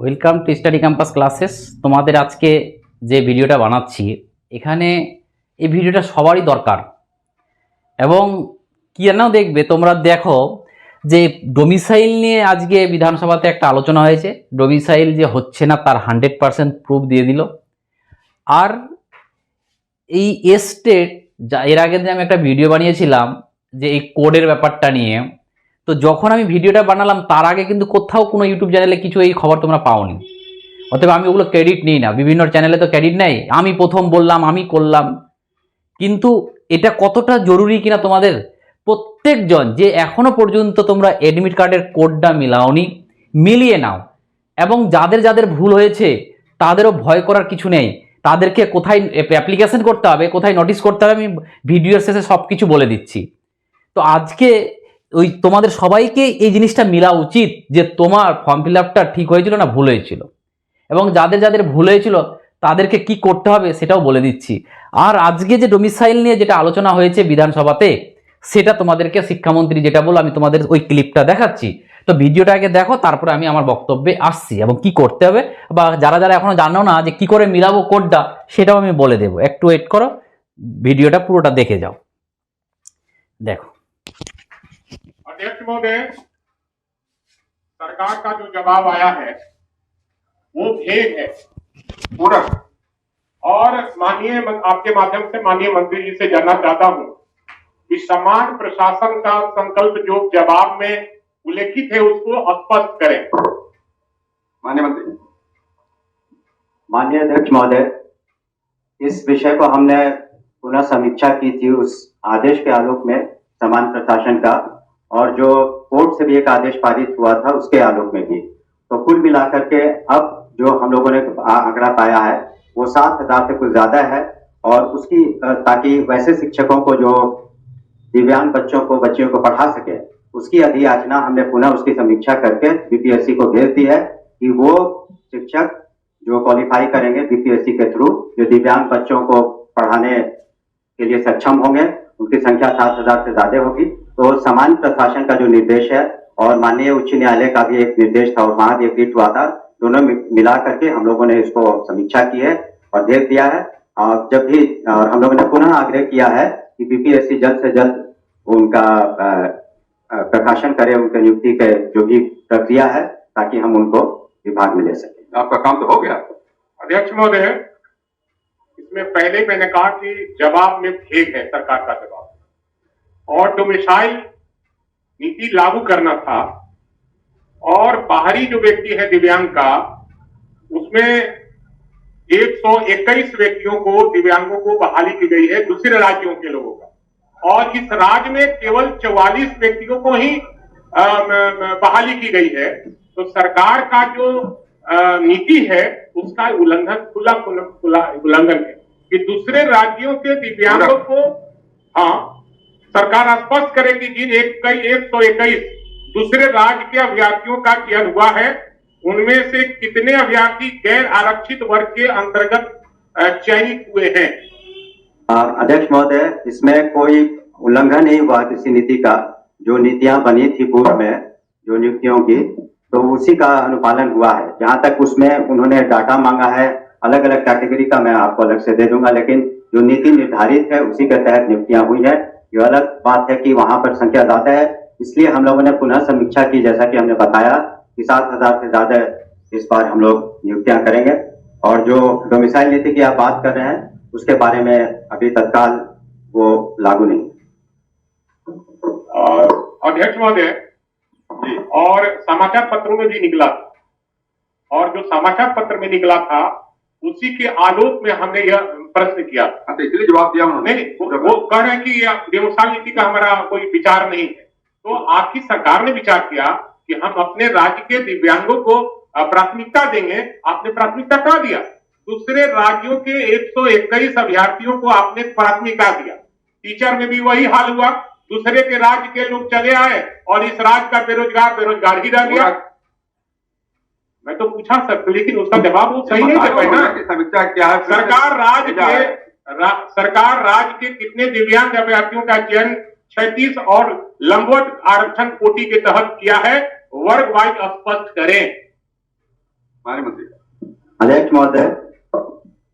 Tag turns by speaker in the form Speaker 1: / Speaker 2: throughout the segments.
Speaker 1: Welcome to study campus classes তোমাদের আজকে যে ভিডিওটা বানাচ্ছি, এখানে এই ভিডিওটা সবারই দরকার। এবং কেন দেখবে, তোমরা দেখো যে ডোমিসাইল নিয়ে আজকে বিধানসভাতে একটা আলোচনা হয়েছে। ডোমিসাইল যে হচ্ছে না, তার হান্ড্রেড পার্সেন্ট প্রুফ দিয়ে দিল। আর এই এস্টেট যা এর আগে যে আমি একটা ভিডিও বানিয়েছিলাম, যে এই কোডের ব্যাপারটা নিয়ে তো যখন আমি ভিডিওটা বানালাম, তার আগে কিন্তু কোথাও কোনো ইউটিউব চ্যানেলে কিছু এই খবর তোমরা পাওনি। অতএব আমি ওগুলো ক্রেডিট নিই না। বিভিন্ন চ্যানেলে তো ক্রেডিট নেই। আমি প্রথম বললাম, আমি করলাম। কিন্তু এটা কতটা জরুরি কিনা তোমাদের? প্রত্যেকজন যে এখনও পর্যন্ত তোমরা এডমিট কার্ডের কোডটা মিলাওনি, মিলিয়ে নাও। এবং যাদের যাদের ভুল হয়েছে, তাদেরও ভয় করার কিছু নেই। তাদেরকে কোথায় অ্যাপ্লিকেশন করতে হবে, কোথায় নোটিশ করতে হবে, আমি ভিডিওর শেষে সব কিছু বলে দিচ্ছি। তো আজকে ওই তোমাদের সবাইকে এই জিনিসটা মিলা উচিত যে তোমার ফর্ম ফিল আপটা ঠিক হয়েছিল না ভুল হয়েছিল। এবং যাদের যাদের ভুল হয়েছিল, তাদেরকে কি করতে হবে সেটাও বলে দিচ্ছি। আর আজকে যে ডোমিসাইল নিয়ে যেটা আলোচনা হয়েছে বিধানসভাতে, সেটা তোমাদেরকে শিক্ষামন্ত্রী যেটা বলো আমি তোমাদের ওই ক্লিপটা দেখাচ্ছি। তো ভিডিওটা আগে দেখো, তারপরে আমি আমার বক্তব্যে আসছি। এবং কি করতে হবে, বা যারা যারা এখনও জানো না যে কি করে মিলাবো কোডটা সেটাও আমি বলে দেবো। একটু ওয়েট করো, ভিডিওটা পুরোটা দেখে যাও। দেখো।
Speaker 2: अध्यक्ष महोदय, सरकार का जो जवाब आया है, वो भेद है पूरा और माननीय आपके माध्यम से माननीय मंत्री जी से जानना चाहता हूँ कि समान प्रशासन का संकल्प जो जवाब में उल्लेखित है, उसको स्पष्ट करें।
Speaker 3: माननीय मंत्री माननीय अध्यक्ष महोदय, इस विषय को हमने पुनः समीक्षा की थी, उस आदेश के आलोक में समान प्रशासन का और जो कोर्ट से भी एक आदेश पारित हुआ था, उसके आलोक में भी। तो कुल मिलाकर के अब जो हम लोगों ने आंकड़ा पाया है, वो सात हज़ार से कुछ ज़्यादा है और उसकी ताकि वैसे शिक्षकों को जो दिव्यांग बच्चों को, बच्चियों को पढ़ा सके, उसकी अधियाचना हमने पुनः उसकी समीक्षा करके बीपीएससी को भेज दी है कि वो शिक्षक जो क्वालिफाई करेंगे बीपीएससी के थ्रू, जो दिव्यांग बच्चों को पढ़ाने के लिए सक्षम होंगे, उनकी संख्या सात हज़ार से ज़्यादा होगी। तो समान प्रशासन का जो निर्देश है और माननीय उच्च न्यायालय का भी एक निर्देश था और वहाँ भी एग्रीट हुआ था, दोनों मिला करके हम लोगों ने इसको समीक्षा की है और देख दिया है। और जब भी, और हम लोगों ने पुनः आग्रह किया है कि बीपीएससी जल्द से जल्द उनका प्रकाशन करे, उनके नियुक्ति के जो भी प्रक्रिया है, ताकि हम उनको विभाग में ले सकें।
Speaker 4: आपका काम तो हो गया।
Speaker 2: अध्यक्ष महोदय, इसमें पहले मैंने कहा कि जवाब में भेद है सरकार का जवाब। और डोमिसाइल नीति लागू करना था। और बाहरी जो व्यक्ति है दिव्यांग का उसमें 121 व्यक्तियों को, दिव्यांगों को बहाली की गई है दूसरे राज्यों के लोगों का। और इस राज्य में केवल 44 व्यक्तियों को ही बहाली की गई है। तो सरकार का जो नीति है, उसका उल्लंघन खुला खुला उल्लंघन है कि दूसरे राज्यों के दिव्यांगों को हाँ। सरकार स्पष्ट करेगी जिन एक एक सौ इक्कीस दूसरे राज्य के अभ्यर्थियों का चयन हुआ है। उनमें से कितने अभ्यर्थी गैर आरक्षित वर्ग के अंतर्गत चयनित हुए हैं?
Speaker 3: अध्यक्ष महोदय, इसमें कोई उल्लंघन नहीं हुआ किसी नीति का। जो नीतियाँ बनी थी पूर्व में, जो नियुक्तियों की तो उसी का अनुपालन हुआ है। जहाँ तक उसमें उन्होंने डाटा मांगा है अलग अलग कैटेगरी का मैं आपको अलग से दे दूँगा, लेकिन जो नीति निर्धारित है, उसी के तहत नियुक्तियाँ हुई है। ये अलग बात है कि वहाँ पर संख्या ज़्यादा है, इसलिए हम लोगों ने पुनः समीक्षा की, जैसा कि हमने बताया कि सात हज़ार से ज़्यादा इस बार हम लोग नियुक्तियाँ करेंगे। और जो डोमिसाइल नीति की आप बात कर रहे हैं, उसके बारे में अभी तत्काल वो लागू नहीं।
Speaker 2: अध्यक्ष महोदय और समाचार पत्रों में भी निकला। और जो समाचार पत्र में निकला था उसी के आलोक में हमने यह प्रश्न किया।
Speaker 4: तो इसलिए जवाब दिया उन्होंने।
Speaker 2: नहीं वो, वो कह रहे हैं कि यह व्यवसाय नीति का हमारा कोई विचार नहीं है। तो आपकी सरकार ने विचार किया कि हम अपने राज्य के दिव्यांगों को प्राथमिकता देंगे। आपने प्राथमिकता कहा दिया? दूसरे राज्यों के 121 अभ्यर्थियों को आपने प्राथमिकता दिया। टीचर में भी वही हाल हुआ। दूसरे के राज्य के लोग चले आए और इस राज्य का बेरोजगार बेरोजगार ही रह गया। मैं तो पूछा सकता लेकिन उसका जवाब वो सही नहीं दे पाए ना।
Speaker 4: की समीक्षा क्या है?
Speaker 2: सरकार राज्य
Speaker 4: क्या
Speaker 2: के रा, सरकार राज्य के कितने दिव्यांग अभ्यर्थियों का चयन 36 और लंबवत आरक्षण कोटि के तहत किया है वर्ग वाइज स्पष्ट करें।
Speaker 4: हमारे मंत्री
Speaker 3: अध्यक्ष महोदय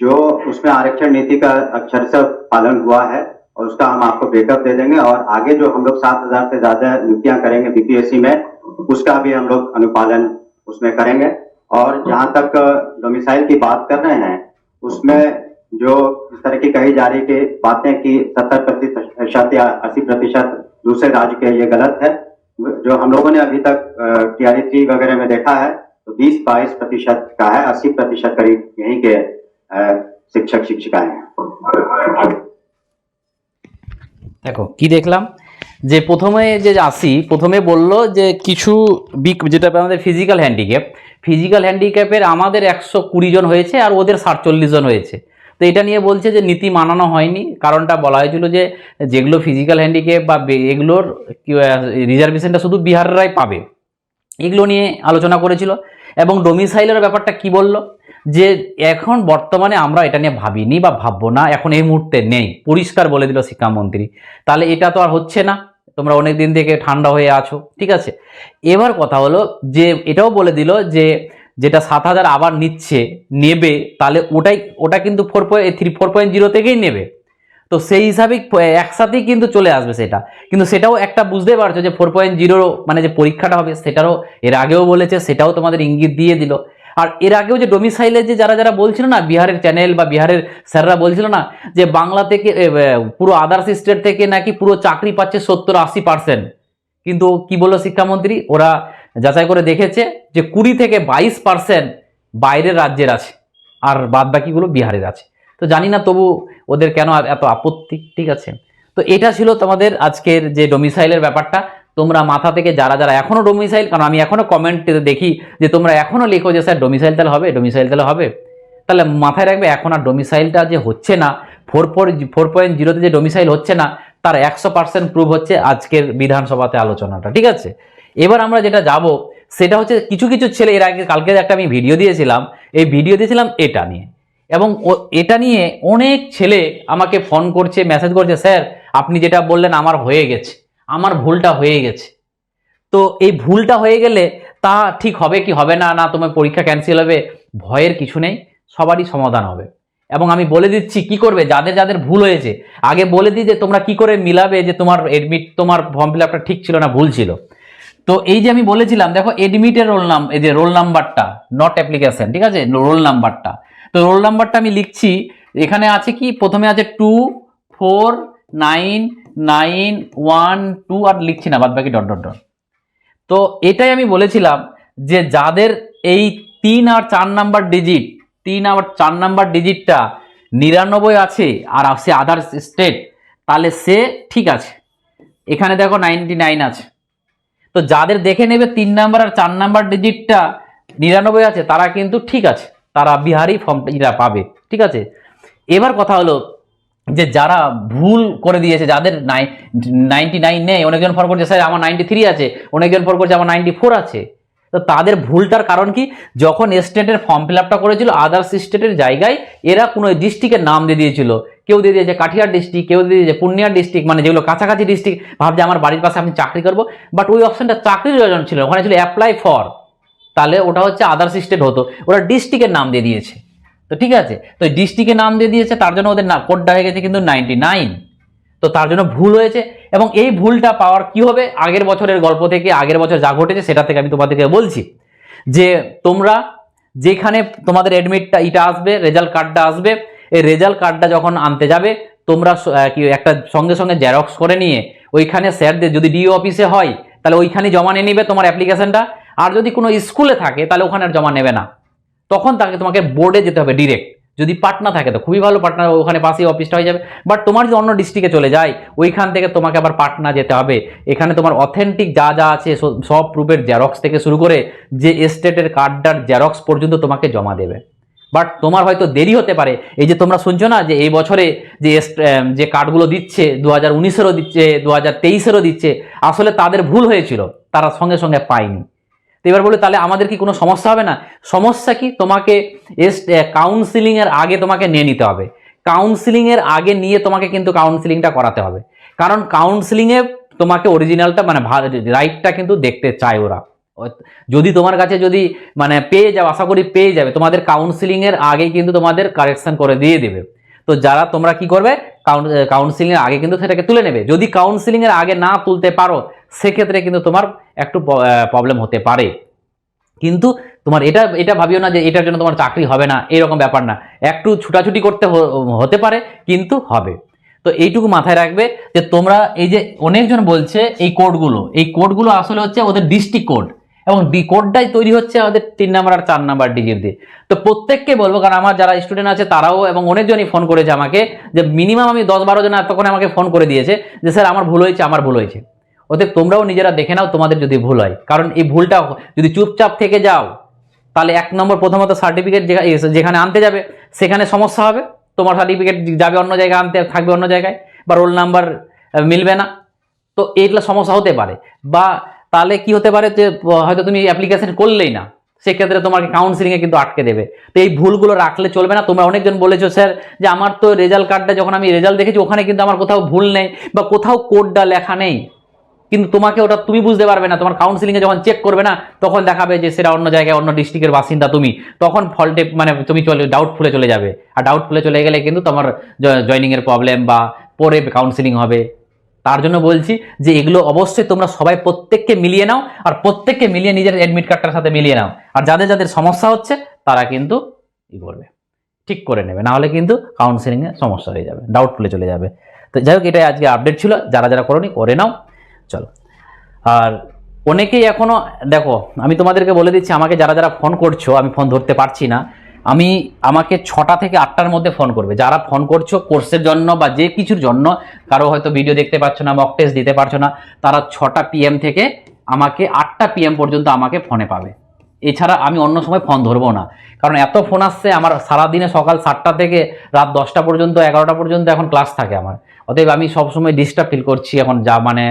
Speaker 3: जो उसमें आरक्षण नीति का अक्षर से पालन हुआ है और उसका हम आपको ब्रेकअप दे देंगे और आगे जो हम लोग सात हज़ार से ज़्यादा नियुक्तियाँ करेंगे बीपीएससी में उसका भी हम लोग अनुपालन उसमें करेंगे। और जहाँ तक डोमिसाइल की बात कर रहे हैं, उसमें जो इस तरह की कही जा रही कि बातें की सत्तर प्रतिशत या अस्सी प्रतिशत दूसरे राज्य के ये गलत है। जो हम लोगों ने अभी तक टीआरई थ्री वगैरह में देखा है तो बीस बाईस प्रतिशत का है, अस्सी प्रतिशत करीब यहीं के शिक्षक शिक्षिकाएँ हैं।
Speaker 1: देखो, की देखलाम? যে প্রথমে যে আসি, প্রথমে বলল যে কিছু বিক যেটা আমাদের ফিজিক্যাল হ্যান্ডিক্যাপ ফিজিক্যাল হ্যান্ডিক্যাপের আমাদের একশো কুড়ি জন হয়েছে আর ওদের সাতচল্লিশ জন হয়েছে। তো এটা নিয়ে বলছে যে নীতি মানানো হয়নি। কারণটা বলা হয়েছিল যে যেগুলো ফিজিক্যাল হ্যান্ডিক্যাপ বা এগুলোর রিজার্ভেশনটা শুধু বিহাররাই পাবে। এগুলো নিয়ে আলোচনা করেছিল। এবং ডোমিসাইলের ব্যাপারটা কি বলল? যে এখন বর্তমানে আমরা এটা নিয়ে ভাবিনি বা ভাববো না, এখন এই মুহূর্তে নেই। পরিষ্কার বলে দিল শিক্ষামন্ত্রী। তাহলে এটা তো আর হচ্ছে না, তোমরা অনেক দিন থেকে ঠান্ডা হয়ে আছো, ঠিক আছে? এবার কথা হলো যে, এটাও বলে দিল যে, যেটা সাত হাজার আবার নিচ্ছে, নেবে, তাহলে ওটাই, ওটা কিন্তু four point three four point zero থেকেই নেবে। তো সেই হিসাবে একসাথেই কিন্তু চলে আসবে সেটা। কিন্তু সেটাও একটা বুঝতে পারছ যে ফোর পয়েন্ট জিরো মানে যে পরীক্ষাটা হবে, সেটারও, এর আগেও বলেছে, সেটাও তোমাদের ইঙ্গিত দিয়ে দিল। আর এর আগেও যে ডোমিসাইলে যে যারা যারা বলছিল না, বিহারের চ্যানেল বা বিহারের স্যাররা বলছিল না, যে বাংলা থেকে পুরো আদার্স স্টেট থেকে নাকি পুরো চাকরি পাচ্ছে সত্তর আশি পার্সেন্ট কিন্তু কি বলল শিক্ষামন্ত্রী? ওরা যাচাই করে দেখেছে যে কুড়ি থেকে বাইশ পার্সেন্ট বাইরের রাজ্যের আছে, আর বাদ বাকিগুলো বিহারের আছে। তো জানি না তবু ওদের কেন এত আপত্তি, ঠিক আছে? তো এটা ছিল তোমাদের আজকের যে ডোমিসাইলের ব্যাপারটা। তোমরা মাথা থেকে যারা যারা এখনও ডোমিসাইল কারণ আমি এখনও কমেন্টে দেখি যে তোমরা এখনও লেখো যে, স্যার ডোমিসাইল তাহলে হবে? ডোমিসাইল তাহলে হবে? তাহলে মাথায় রাখবে, এখন আর ডোমিসাইলটা যে হচ্ছে না ফোর ফোর ফোর পয়েন্ট জিরোতে যে ডোমিসাইল হচ্ছে না, তার একশো পার্সেন্ট প্রুভ হচ্ছে আজকের বিধানসভাতে আলোচনাটা, ঠিক আছে? এবার আমরা যেটা যাব, সেটা হচ্ছে কিছু কিছু ছেলে, এর আগে কালকে একটা আমি ভিডিও দিয়েছিলাম, এই ভিডিও দিয়েছিলাম এটা নিয়ে। এবং এটা নিয়ে অনেক ছেলে আমাকে ফোন করছে মেসেজ করছে, স্যার, আপনি যেটা বললেন, আমার হয়ে গেছে। আমার ভুলটা হয়ে গেছে। তো এই ভুলটা হয়ে গেলে তা ঠিক হবে কি হবে না না তোমার পরীক্ষা ক্যান্সেল হবে, ভয়ের কিছু নেই, সবারই সমাধান হবে। এবং আমি বলে দিচ্ছি কি করবে, যাদের যাদের ভুল হয়েছে, আগে বলে দিই যে তোমরা কি করে মিলাবে যে তোমার এডমিট তোমার ফর্ম ফিল আপটা ঠিক ছিল না, ভুল ছিল। তো এই যে আমি বলেছিলাম, দেখো এডমিটের রোল নাম এই যে রোল নাম্বারটা নট অ্যাপ্লিকেশন ঠিক আছে? রোল নাম্বারটা তো রোল নাম্বারটা আমি লিখছি, এখানে আছে কি? প্রথমে আছে two four nine nine one two আর লিখছি না, বাদ বাকি ডট ডট ডট তো এটাই আমি বলেছিলাম যে যাদের এই তিন আর চার নাম্বার ডিজিট তিন আর চার নাম্বার ডিজিটটা নিরানব্বই আছে আর সে আদার স্টেট তাহলে সে ঠিক আছে। এখানে দেখো নাইনটি নাইন আছে। তো যাদের দেখে নেবে তিন নাম্বার আর চার নাম্বার ডিজিটটা নিরানব্বই আছে, তারা কিন্তু ঠিক আছে। তারা বিহারি ফর্মটা পাবে, ঠিক আছে? এবার কথা হলো যে যারা ভুল করে দিয়েছে, যাদের নাই নাইনটি নাইন নেই, অনেকজন ফর করছে, স্যার, আমার নাইনটি থ্রি আছে। অনেকজন ফর করছে, আমার নাইনটি ফোর আছে। তো তাদের ভুলটার কারণ কি? যখন স্টেটের ফর্ম ফিল আপটা করেছিল আদার্স স্টেটের জায়গায় এরা কোনো ডিস্ট্রিক্টের নাম দিয়ে দিয়েছিল। কেউ দিয়ে দিয়েছে কাঠিয়ার ডিস্ট্রিক্ট কেউ দিয়ে দিয়েছে পূর্ণিয়ার ডিস্ট্রিক্ট মানে যেগুলো কাছাকাছি ডিস্ট্রিক্ট ভাবছে আমার বাড়ির পাশে আমি চাকরি করব। বাট ওই অপশনটা চাকরির ছিল, ওখানে ছিল অ্যাপ্লাই ফর তাহলে ওটা হচ্ছে আদার্স স্টেট হতো। ওরা ডিস্ট্রিক্টের নাম দিয়ে দিয়েছে। তো ঠিক আছে, তো ডিস্ট্রিক্টের নাম দিয়ে দিয়েছে, তার জন্য ওদের না কোডটা হয়ে গেছে কিন্তু নাইনটি নাইন তো তার জন্য ভুল হয়েছে এবং এই ভুলটা পাওয়ার কি হবে? আগের বছরের গল্প থেকে, আগের বছর যা ঘটেছে সেটা থেকে আমি তোমাদেরকে বলছি। যে তোমরা যেখানে তোমাদের অ্যাডমিটটা এটা আসবে রেজাল্ট কার্ডটা আসবে, এই রেজাল্ট কার্ডটা যখন আনতে যাবে, তোমরা কি, একটা সঙ্গে সঙ্গে জেরক্স করে নিয়ে, ওইখানে স্যারদের যদি ডিও অফিসে হয়, তাহলে ওইখানে জমা নিয়ে নিবে তোমার অ্যাপ্লিকেশনটা আর যদি কোনো স্কুলে থাকে, তাহলে ওখানে আর জমা নেবে না। তখন তাকে তোমাকে বোর্ডে যেতে হবে ডিরেক্ট যদি পাটনা থাকে তো, খুবই ভালো পাটনা, ওখানে পাশেই অফিসটা হয়ে যাবে। বাট তোমার যদি অন্য ডিস্ট্রিক্টে চলে যায়, ওইখান থেকে তোমাকে আবার পাটনা যেতে হবে। এখানে তোমার অথেন্টিক যা যা আছে সব- প্রুফের জেরক্স থেকে শুরু করে যে এস্টেটের কার্ডটার জেরক্স পর্যন্ত তোমাকে জমা দেবে। বাট তোমার হয়তো দেরি হতে পারে। এই যে তোমরা শুনছো না যে এই বছরে যে যে কার্ডগুলো দিচ্ছে দু হাজার উনিশেরও দিচ্ছে দু হাজার তেইশেরও দিচ্ছে, আসলে তাদের ভুল হয়েছিল। তারা সঙ্গে সঙ্গে পায়নি। তো এবার বলে তাহলে আমাদের কি কোনো সমস্যা হবে না? সমস্যা কি? তোমাকে এস কাউন্সিলিং এর আগে তোমাকে নিয়ে নিতে হবে। কাউন্সিলিং এর আগে নিয়ে তোমাকে কিন্তু কাউন্সিলিংটা করাতে হবে। কারণ কাউন্সিলিং এ তোমাকে অরিজিনালটা মানে রাইটটা কিন্তু দেখতে চায় ওরা। যদি তোমার কাছে যদি মানে পেয়ে যাও, আশা করি পেয়ে যাবে, তোমাদের কাউন্সিলিং এর আগে কিন্তু তোমাদের কারেকশন করে দিয়ে দেবে। তো যারা তোমরা কি করবে? কাউন্সিলিং এর আগে কিন্তু সেটাকে তুলে নেবে। যদি কাউন্সিলিং এর আগে না তুলতে পারো, সেক্ষেত্রে কিন্তু তোমার একটু প্রবলেম হতে পারে। কিন্তু তোমার এটা এটা ভাবিও না যে এটার জন্য তোমার চাকরি হবে না, এরকম ব্যাপার না। একটু ছুটাছুটি করতে হতে পারে, কিন্তু হবে। তো এইটুকু মাথায় রাখবে যে তোমরা এই যে অনেকজন বলছে এই কোডগুলো এই কোডগুলো আসলে হচ্ছে ওদের ডিস্ট্রিক্ট কোড এবং ডি কোডটাই তৈরি হচ্ছে আমাদের তিন নাম্বার আর চার নাম্বার ডিজিট দিয়ে। তো প্রত্যেককে বলব, কারণ আমার যারা স্টুডেন্ট আছে তারাও এবং অনেকজনই ফোন করেছে আমাকে, যে মিনিমাম আমি দশ বারো জন তখন আমাকে ফোন করে দিয়েছে, যে স্যার আমার ভুল হয়েছে, আমার ভুল হয়েছে। ওদের তোমরাও নিজেরা দেখে নাও তোমাদের যদি ভুল হয়। কারণ এই ভুলটা যদি চুপচাপ থেকে যাও, তাহলে এক নম্বর প্রথমত সার্টিফিকেট যেখানে আনতে যাবে, সেখানে সমস্যা হবে। তোমার সার্টিফিকেট যাবে অন্য জায়গায় আনতে, থাকবে অন্য জায়গায়, বা রোল নাম্বার মিলবে না। তো এইগুলো সমস্যা হতে পারে। বা তাহলে কি হতে পারে যে হয়তো তুমি অ্যাপ্লিকেশন করলেই না। সেক্ষেত্রে তোমাকে কাউন্সিলিংয়ে কিন্তু আটকে দেবে। তো এই ভুলগুলো রাখলে চলবে না। তোমরা অনেকজন বলেছ, স্যার, যে আমার তো রেজাল্ট কার্ডটা যখন আমি রেজাল্ট দেখেছি, ওখানে কিন্তু আমার কোথাও ভুল নেই বা কোথাও কোডটা লেখা নেই। কিন্তু তোমাকে ওটা তুমি বুঝতে পারবে না। তোমার কাউন্সিলিংয়ে যখন চেক করবে না, তখন দেখাবে যে, সেটা অন্য জায়গায়, অন্য ডিস্ট্রিক্টের বাসিন্দা তুমি। তখন ফল্টে মানে তুমি চলে ডাউট ফুলে চলে যাবে। আর ডাউট ফুলে চলে গেলে কিন্তু তোমার জয়নিংয়ের প্রবলেম বা পরে কাউন্সিলিং হবে। তার জন্য বলছি যে এগুলো অবশ্যই তোমরা সবাই প্রত্যেককে মিলিয়ে নাও আর প্রত্যেককে মিলিয়ে নিজের অ্যাডমিট কার্ডটার সাথে মিলিয়ে নাও। আর যাদের যাদের সমস্যা হচ্ছে, তারা কিন্তু ই করবে। ঠিক করে নেবে। না হলে কিন্তু কাউন্সিলিংয়ে সমস্যা হয়ে যাবে ডাউট ফুলে চলে যাবে। তো যাই হোক, এটাই আজকে আপডেট ছিল। যারা যারা করোনি, করে নাও। চলো। আর অনেকেই এখনও, দেখো, আমি তোমাদেরকে বলে দিচ্ছি, আমাকে যারা যারা ফোন করছ, আমি ফোন ধরতে পারছি না। আমি আমাকে ছটা থেকে আটটার মধ্যে ফোন করবে। যারা ফোন করছ কোর্সের জন্য বা যে কিছুর জন্য, কারও হয়তো ভিডিও দেখতে পাচ্ছ না মক টেস্ট দিতে পারছ না, তারা ছটা পিএম থেকে আমাকে আটটা পিএম পর্যন্ত আমাকে ফোনে পাবে। এছাড়া আমি অন্য সময় ফোন ধরবো না। কারণ এত ফোন আসছে, আমার সারাদিনে সকাল সাতটা থেকে রাত দশটা পর্যন্ত, এগারোটা পর্যন্ত এখন ক্লাস থাকে আমার। অতএব আমি সবসময় ডিস্টার্ব ফিল করছি এখন যা মানে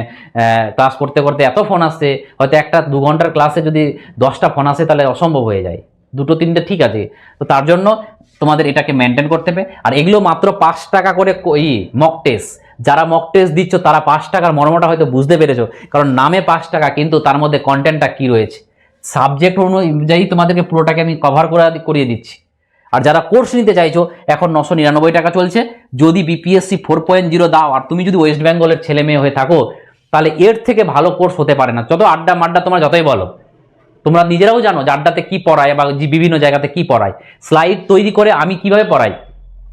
Speaker 1: ক্লাস করতে করতে এত ফোন আসছে, হয়তো একটা দু ঘণ্টার ক্লাসে যদি দশটা ফোন আসে, তাহলে অসম্ভব হয়ে যায়। দুটো তিনটে ঠিক আছে। তো তার জন্য তোমাদের এটাকে মেনটেন করতে হবে। আর এগুলো মাত্র পাঁচ টাকা করে ই মক টেস্ট যারা মক টেস্ট দিচ্ছ, তারা পাঁচ টাকার মর্মটা হয়তো বুঝতে পেরেছ। কারণ নামে পাঁচ টাকা, কিন্তু তার মধ্যে কন্টেন্টটা কি রয়েছে? সাবজেক্ট অনুযায়ী তোমাদেরকে পুরোটাকে আমি কভার করে করিয়ে দিচ্ছি। আর যারা কোর্স নিতে চাইছো, এখন নশো নিরানব্বই টাকা চলছে। যদি বিপিএসসি ফোর পয়েন্ট জিরো দাও, আর তুমি যদি ওয়েস্ট বেঙ্গলের ছেলে মেয়ে হয়ে থাকো, তাহলে এর থেকে ভালো কোর্স হতে পারে না। যত আড্ডা মাড্ডা তোমরা যতই বলো। তোমরা নিজেরাও জানো যে আড্ডাতে কি পড়ায় বা বিভিন্ন জায়গাতে কি পড়ায়। স্লাইড তৈরি করে আমি কীভাবে পড়াই?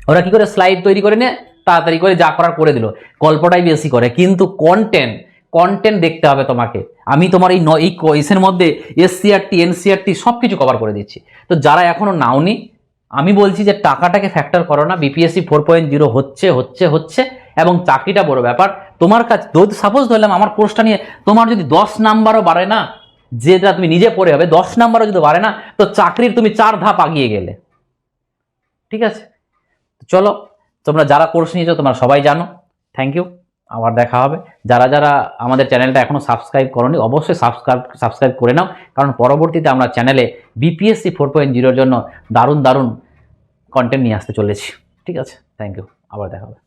Speaker 1: ওরা কি করে স্লাইড তৈরি করে নিয়ে তাড়াতাড়ি করে যা করার করে দিল। গল্পটাই বেশি করে। কিন্তু কন্টেন্ট কন্টেন্ট দেখতে হবে তোমাকে। আমি তোমার এই ন- এই কোয়েসের মধ্যে এসসিআরটি এনসিআরটি সব কিছু কভার করে দিচ্ছি। তো যারা এখনও নাওনি, আমি বলছি যে টাকাটাকে ফ্যাক্টর করো না। বিপিএসসি ফোর পয়েন্ট জিরো হচ্ছে হচ্ছে হচ্ছে এবং চাকরিটা বড় ব্যাপার। তোমার কাছে সাপোজ ধরলাম আমার কোর্সটা নিয়ে তোমার যদি দশ নাম্বারও বাড়ে না যেটা তুমি নিজে পড়ে হবে, দশ নাম্বারও যদি বাড়ে না, তো চাকরির তুমি চার ধাপ আগিয়ে গেলে। ঠিক আছে? চলো, তোমরা যারা কোর্স নিয়েছো তোমরা সবাই জানো। থ্যাংক ইউ আবার দেখা হবে। যারা যারা আমাদের চ্যানেলটা এখনও সাবস্ক্রাইব করনি, অবশ্যই সাবস্ক্রাইব সাবস্ক্রাইব করে নাও। কারণ পরবর্তীতে আমরা চ্যানেলে বিপিএসসি ফোর পয়েন্ট জিরোর জন্য দারুণ দারুণ কন্টেন্ট নিয়ে আসতে চলেছি। ঠিক আছে? থ্যাংক ইউ আবার দেখা হবে।